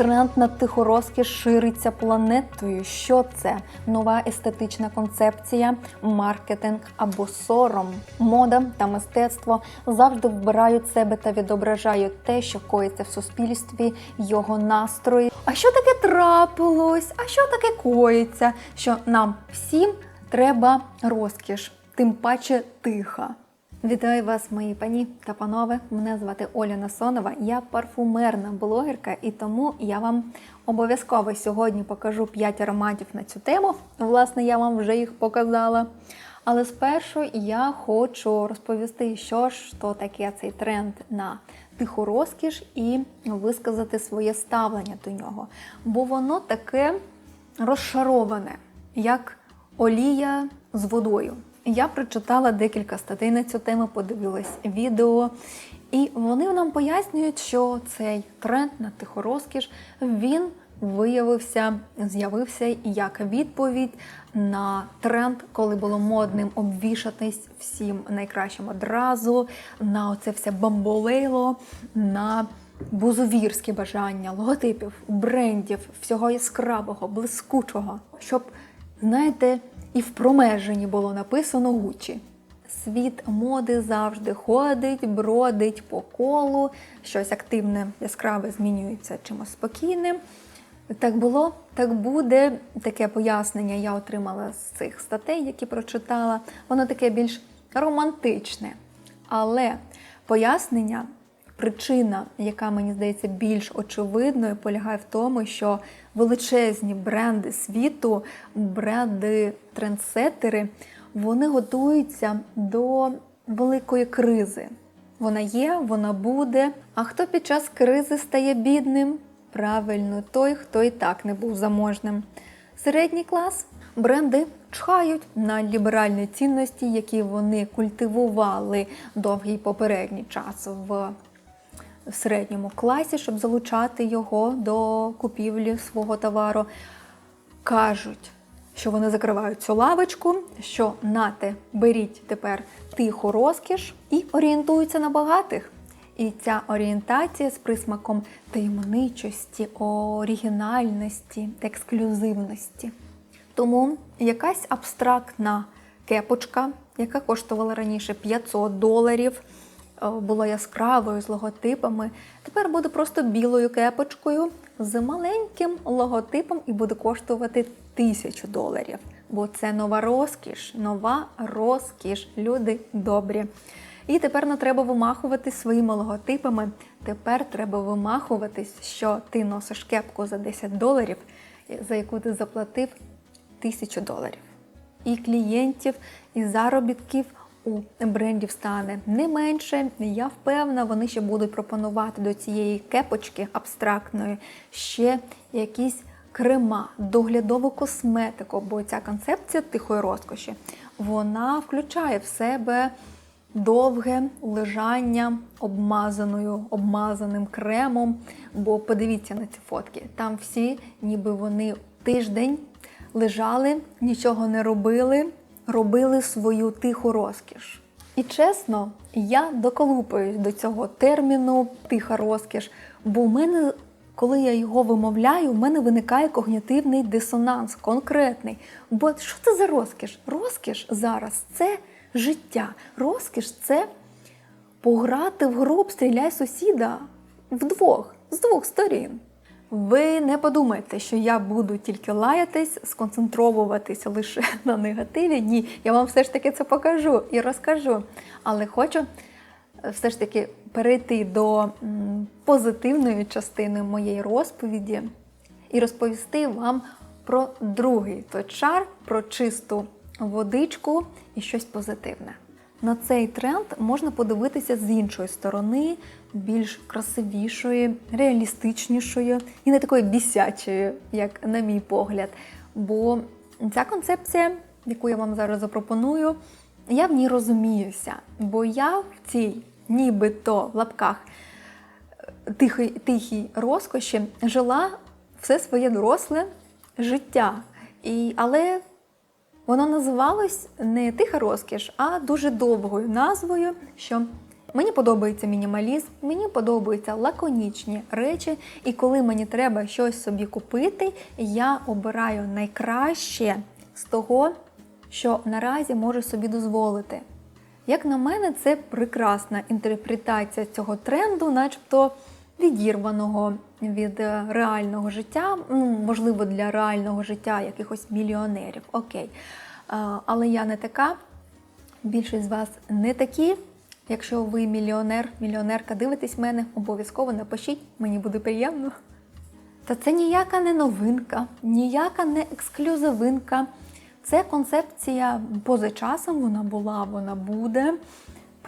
Тренд на тихорозкіш шириться планетою. Що це? Нова естетична концепція, маркетинг або сором. Мода та мистецтво завжди вбирають себе та відображають те, що коїться в суспільстві, його настрої. А що таке трапилось? А що таке коїться? Що нам всім треба розкіш, тим паче тиха. Вітаю вас, мої пані та панове. Мене звати Оля Насонова. Я парфумерна блогерка, і тому я вам обов'язково сьогодні покажу 5 ароматів на цю тему. Власне, я вам вже їх показала. Але спершу я хочу розповісти, що ж то таке цей тренд на тиху розкіш і висказати своє ставлення до нього. Бо воно таке розшароване, як олія з водою. Я прочитала декілька статей на цю тему, подивилась відео, і вони нам пояснюють, що цей тренд на тиху розкіш він виявився, з'явився як відповідь на тренд, коли було модним обвішатись всім найкращим одразу, на оце все бамболейло, на бузовірські бажання, логотипів, брендів, всього яскравого, блискучого, щоб, знаєте, і в промеженні було написано Гучі. Світ моди завжди ходить, бродить по колу, щось активне, яскраве змінюється чимось спокійним. Так було, так буде. Таке пояснення я отримала з цих статей, які прочитала. Воно таке більш романтичне. Але пояснення, причина, яка мені здається більш очевидною, полягає в тому, що величезні бренди світу, бренди трендсеттери, вони готуються до великої кризи. Вона є, вона буде. А хто під час кризи стає бідним? Правильно, той, хто і так не був заможним. Середній клас бренди чхають на ліберальні цінності, які вони культивували довгий попередній час в в середньому класі, щоб залучати його до купівлі свого товару. Кажуть, що вони закривають цю лавочку, що нате, беріть тепер тиху розкіш і орієнтуються на багатих. І ця орієнтація з присмаком таємничості, оригінальності, ексклюзивності. Тому якась абстрактна кепочка, яка коштувала раніше 500 доларів, була яскравою з логотипами, тепер буде просто білою кепочкою з маленьким логотипом і буде коштувати тисячу доларів. Бо це нова розкіш, нова розкіш. Люди добрі. І тепер не треба вимахуватись своїми логотипами. Тепер треба вимахуватись, що ти носиш кепку за 10 доларів, за яку ти заплатив тисячу доларів. І клієнтів, і заробітків у брендів стане не менше. Я впевнена, вони ще будуть пропонувати до цієї кепочки абстрактної ще якісь крема, доглядову косметику, бо ця концепція тихої розкоші вона включає в себе довге лежання обмазаною, обмазаним кремом. Бо подивіться на ці фотки. Там всі, ніби вони тиждень лежали, нічого не робили, робили свою тиху розкіш. І чесно, я доколупаюсь до цього терміну тиха розкіш, бо в мене, коли я його вимовляю, в мене виникає когнітивний дисонанс конкретний. Бо що це за розкіш? Розкіш зараз це життя. Розкіш це пограти в гру стріляй сусіда вдвох, з двох сторін. Ви не подумайте, що я буду тільки лаятись, сконцентровуватися лише на негативі. Ні, я вам все ж таки це покажу і розкажу. Але хочу все ж таки перейти до позитивної частини моєї розповіді і розповісти вам про другий той шар, про чисту водичку і щось позитивне. На цей тренд можна подивитися з іншої сторони, більш красивішої, реалістичнішої і не такої бісячої, як на мій погляд. Бо ця концепція, яку я вам зараз запропоную, я в ній розуміюся. Бо я в цій, нібито в лапках тихій, тихій розкоші жила все своє доросле життя. І, Але Воно називалось не тиха розкіш, а дуже довгою назвою, що Мені подобається мінімалізм, мені подобаються лаконічні речі, і коли мені треба щось собі купити, я обираю найкраще з того, що наразі можу собі дозволити. Як на мене, це прекрасна інтерпретація цього тренду, начебто відірваного від е, реального життя, ну, можливо, для реального життя якихось мільйонерів. Окей. Е, Але я не така. Більшість з вас не такі. Якщо ви мільйонер, мільйонерка, дивитесь мене, обов'язково напишіть, мені буде приємно. Та це ніяка не новинка, ніяка не ексклюзивинка. Це концепція поза часом, вона була, вона буде.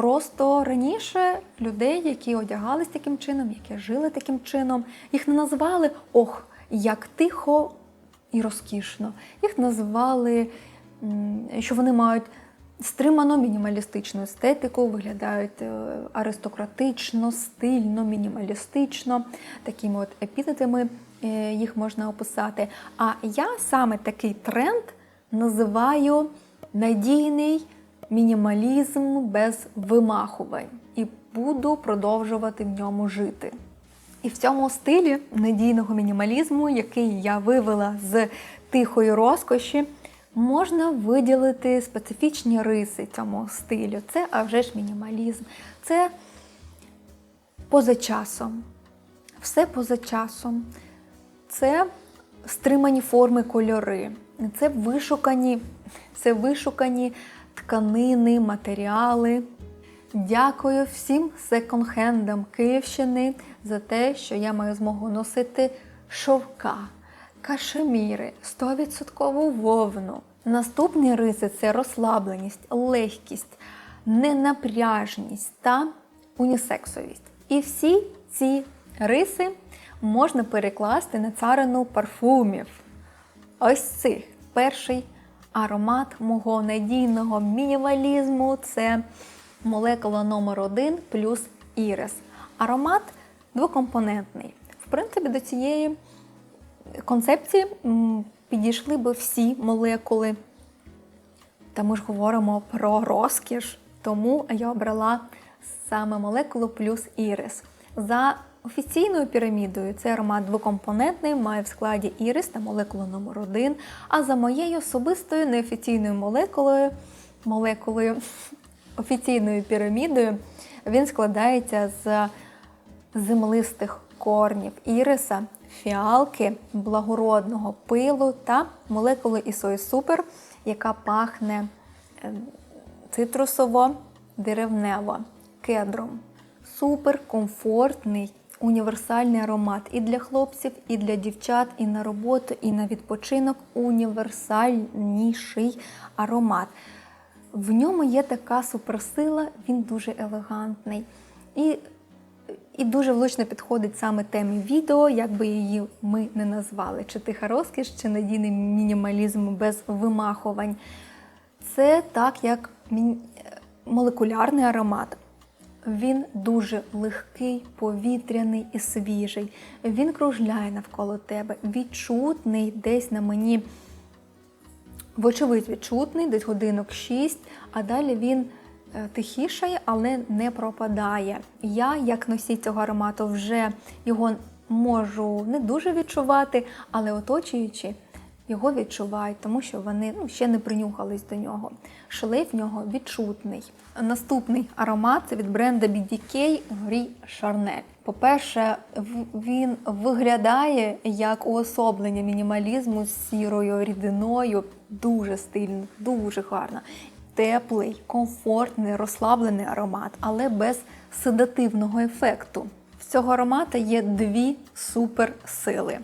Просто раніше людей, які одягались таким чином, які жили таким чином, їх не називали ох, як тихо і розкішно. Їх називали, що вони мають стримано мінімалістичну естетику, виглядають е, аристократично, стильно, мінімалістично. Такими от епітетами е, їх можна описати. А я саме такий тренд називаю надійний мінімалізм без вимахувань і буду продовжувати в ньому жити. І в цьому стилі надійного мінімалізму, який я вивела з тихої розкоші, можна виділити специфічні риси цьому стилю. Це а вже ж мінімалізм, це поза часом. Все поза часом. Це стримані форми кольори, це вишукані, це вишукані тканини, матеріали. Дякую всім секонд-хендам Київщини за те, що я маю змогу носити шовка, кашеміри, 100% вовну. Наступні риси це розслабленість, легкість, ненапряжність та унісексовість. І всі ці риси можна перекласти на царину парфумів. Ось цих перший аромат мого надійного мінімалізму це молекула номер 1 плюс ірис. Аромат двокомпонентний. В принципі, до цієї концепції підійшли би всі молекули. Та ми ж говоримо про розкіш, тому я обрала саме молекулу плюс ірис. За офіційною пірамідою цей аромат двокомпонентний, має в складі ірис та молекулу номер 1 А за моєю особистою неофіційною молекулою, молекулою офіційною пірамідою, він складається з землистих корнів іриса, фіалки, благородного пилу та молекули Ісої Супер, яка пахне е, цитрусово-деревнево, кедром. Супер комфортний, універсальний аромат і для хлопців, і для дівчат, і на роботу, і на відпочинок. Універсальніший аромат. В ньому є така суперсила, він дуже елегантний. І і дуже влучно підходить саме темі відео, як би її ми не назвали: чи тиха розкіш, чи надійний мінімалізм без вимахувань. Це так, як мі- молекулярний аромат. Він дуже легкий, повітряний і свіжий. Він кружляє навколо тебе, відчутний десь на мені, вочевидь, відчутний, десь годинок 6, а далі він е, тихішає, але не пропадає. Я, як носій цього аромату, вже його можу не дуже відчувати, але оточуючи. Його відчувають, тому що вони ну, ще не принюхались до нього. Шлейф в нього відчутний. Наступний аромат це від бренда BDK Грі Charnel. По-перше, він виглядає як уособлення мінімалізму з сірою рідиною. Дуже стильно, дуже гарно. Теплий, комфортний, розслаблений аромат, але без седативного ефекту. В цього аромата є дві суперсили.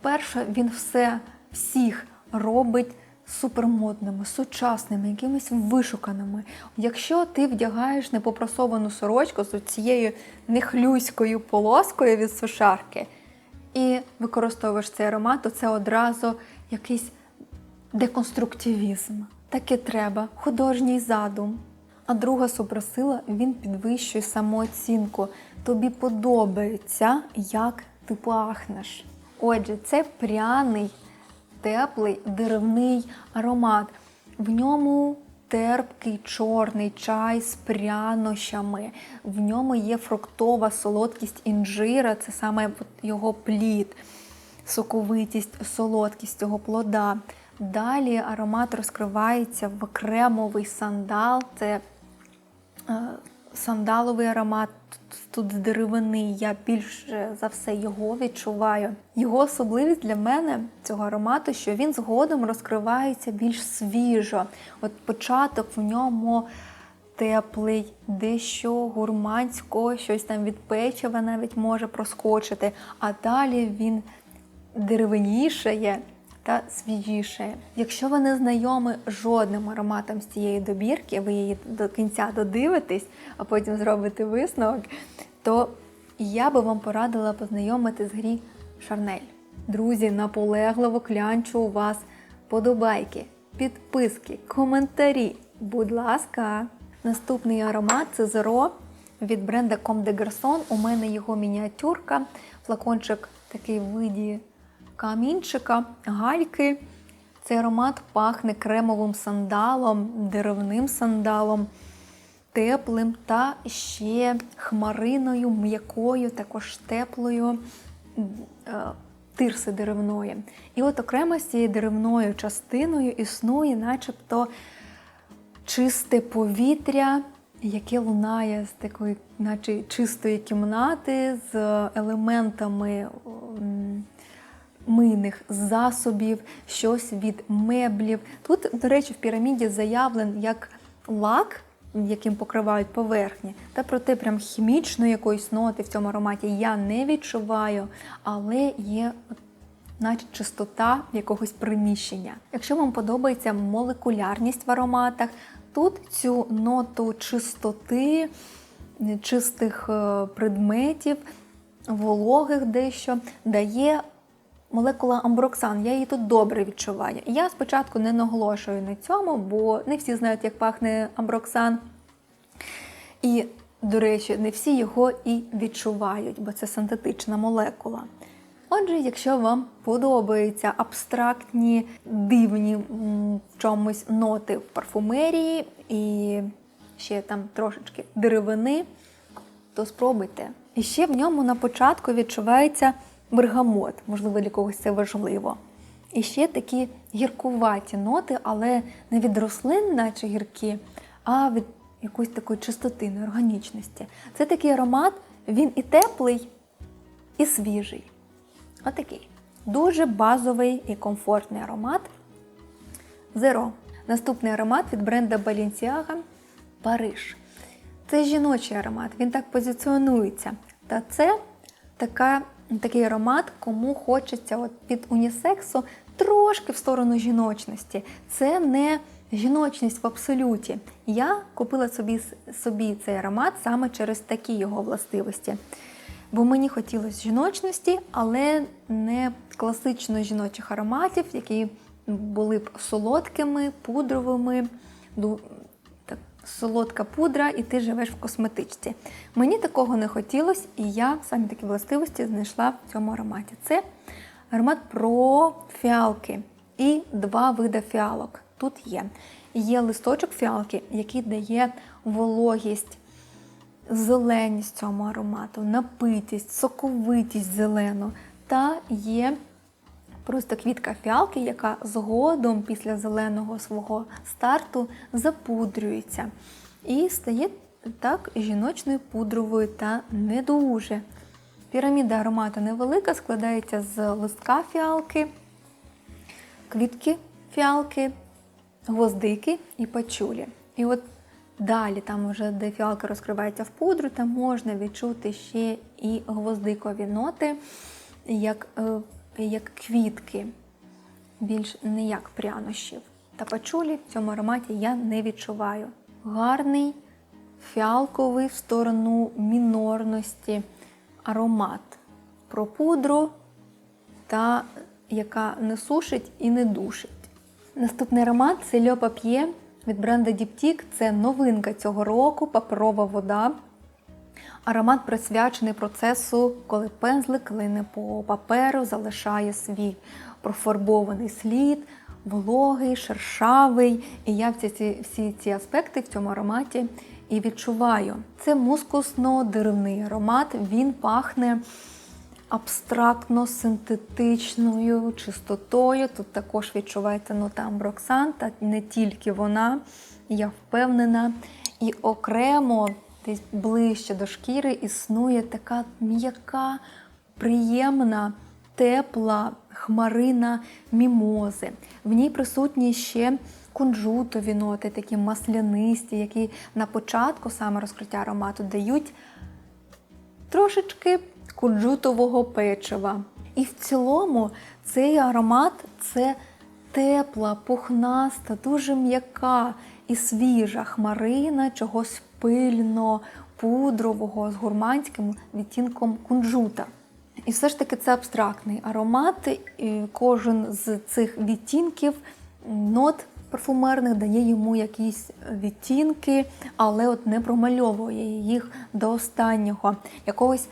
Перше, він все всіх робить супермодними, сучасними, якимись вишуканими. Якщо ти вдягаєш непопрасовану сорочку з цією нехлюйською полоскою від сушарки і використовуєш цей аромат, то це одразу якийсь деконструктивізм. Таке треба, художній задум. А друга суперсила він підвищує самооцінку. Тобі подобається, як ти пахнеш. Отже, це пряний, теплий, деревний аромат. В ньому терпкий чорний чай з прянощами. В ньому є фруктова солодкість інжира, це саме його плід, соковитість, солодкість цього плода. Далі аромат розкривається в кремовий сандал. Це е, сандаловий аромат тут з деревини. Я більше за все його відчуваю. Його особливість для мене цього аромату, що він згодом розкривається більш свіжо. От початок в ньому теплий, дещо гурмансько, щось там від печива навіть може проскочити. А далі він деревинішає та свіжіше. Якщо ви не знайомі жодним ароматом з цієї добірки, ви її до кінця додивитесь, а потім зробите висновок, то я би вам порадила познайомити з грі Шарнель. Друзі, наполегливо клянчу у вас подобайки, підписки, коментарі. Будь ласка, наступний аромат це Zero від бренда Comme des Garçons. У мене його мініатюрка, флакончик такий виді камінчика, гальки. Цей аромат пахне кремовим сандалом, деревним сандалом, теплим та ще хмариною, м'якою, також теплою е, тирси деревної. І от окремо з цією деревною частиною існує начебто чисте повітря, яке лунає з такої, наче чистої кімнати, з елементами. Мийних засобів, щось від меблів. Тут, до речі, в піраміді заявлен як лак, яким покривають поверхні, та проте прям хімічної якоїсь ноти в цьому ароматі я не відчуваю, але є. Наче чистота якогось приміщення. Якщо вам подобається молекулярність в ароматах, тут цю ноту чистоти, чистих е, предметів, вологих дещо дає молекула амброксан, я її тут добре відчуваю. Я спочатку не наголошую на цьому, бо не всі знають, як пахне амброксан. І, до речі, не всі його і відчувають, бо це синтетична молекула. Отже, якщо вам подобаються абстрактні, дивні в чомусь ноти в парфумерії і ще там трошечки деревини, то спробуйте. І ще в ньому на початку відчувається бергамот, можливо, для когось це важливо. І ще такі гіркуваті ноти, але не від рослин, наче гіркі, а від якоїсь такої чистоти, органічності. Це такий аромат, він і теплий, і свіжий. Отакий. Дуже базовий і комфортний аромат. Zero. Наступний аромат від бренда Balenciaga Париж. Це жіночий аромат, він так позиціонується. Та це така, такий аромат, кому хочеться от під унісексу трошки в сторону жіночності. Це не жіночність в абсолюті. Я купила собі, собі цей аромат саме через такі його властивості. Бо мені хотілося жіночності, але не класично жіночих ароматів, які були б солодкими, пудровими, солодка пудра, і ти живеш в косметичці. Мені такого не хотілося, і я самі такі властивості знайшла в цьому ароматі. Це аромат про фіалки і два види фіалок. Тут є. Є листочок фіалки, який дає вологість зеленість цьому аромату, напитість, соковитість зелену. Та є просто квітка фіалки, яка згодом після зеленого свого старту запудрюється. І стає так жіночною пудровою та не дуже. Піраміда аромату невелика, складається з листка фіалки, квітки фіалки, гвоздики і пачулі. І от Далі, там вже де фіалка розкривається в пудру, там можна відчути ще і гвоздикові ноти, як е, як квітки, більш не як прянощів. Та пачулі в цьому ароматі я не відчуваю. Гарний фіалковий в сторону мінорності аромат про пудру, та яка не сушить і не душить. Наступний аромат це Льо Пап'є від бренду Diptyque. Це новинка цього року, паперова вода. Аромат присвячений процесу, коли пензлик лине по паперу, залишає свій профарбований слід, вологий, шершавий. І я всі всі ці аспекти в цьому ароматі і відчуваю. Це мускусно-деревний аромат, він пахне абстрактно синтетичною чистотою. Тут також відчувається нота амброксан, та не тільки вона, я впевнена. І окремо, десь ближче до шкіри, існує така м'яка, приємна, тепла хмарина мімози. В ній присутні ще кунжутові ноти, такі маслянисті, які на початку саме розкриття аромату дають трошечки кунжутового печива. І в цілому цей аромат це тепла, пухнаста, дуже м'яка і свіжа хмарина чогось пильно, пудрового з гурманським відтінком кунжута. І все ж таки це абстрактний аромат. і Кожен з цих відтінків нот парфумерних дає йому якісь відтінки, але от не промальовує їх до останнього. Якогось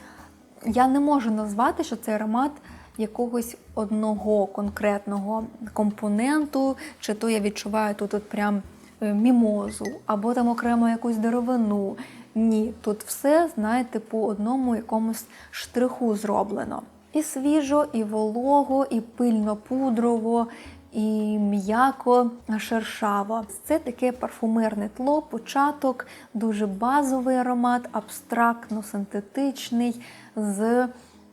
я не можу назвати, що цей аромат якогось одного конкретного компоненту, чи то я відчуваю тут от прям мімозу, або там окремо якусь деревину. Ні, тут все, знаєте, по одному якомусь штриху зроблено. І свіжо, і волого, і пильно пудрово, і м'яко шершаво. Це таке парфумерне тло, початок, дуже базовий аромат, абстрактно синтетичний, з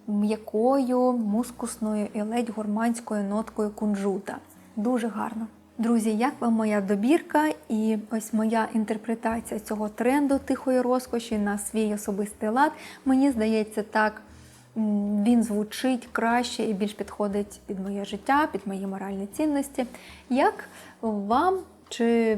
м'якою, мускусною і ледь гурманською ноткою кунжута. Дуже гарно. Друзі, як вам моя добірка і ось моя інтерпретація цього тренду тихої розкоші на свій особистий лад. Мені здається, так він звучить краще і більш підходить під моє життя, під мої моральні цінності. Як вам? Чи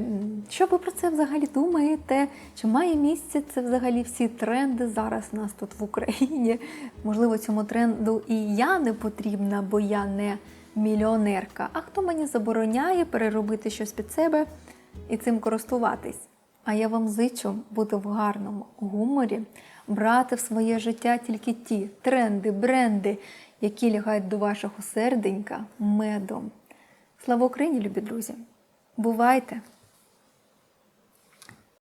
що ви про це взагалі думаєте? Чи має місце це взагалі всі тренди зараз у нас тут в Україні? Можливо, цьому тренду і я не потрібна, бо я не мільйонерка. А хто мені забороняє переробити щось під себе і цим користуватись? А я вам зичу бути в гарному гуморі, брати в своє життя тільки ті тренди, бренди, які лягають до вашого серденька медом. Слава Україні, любі друзі! Бувайте!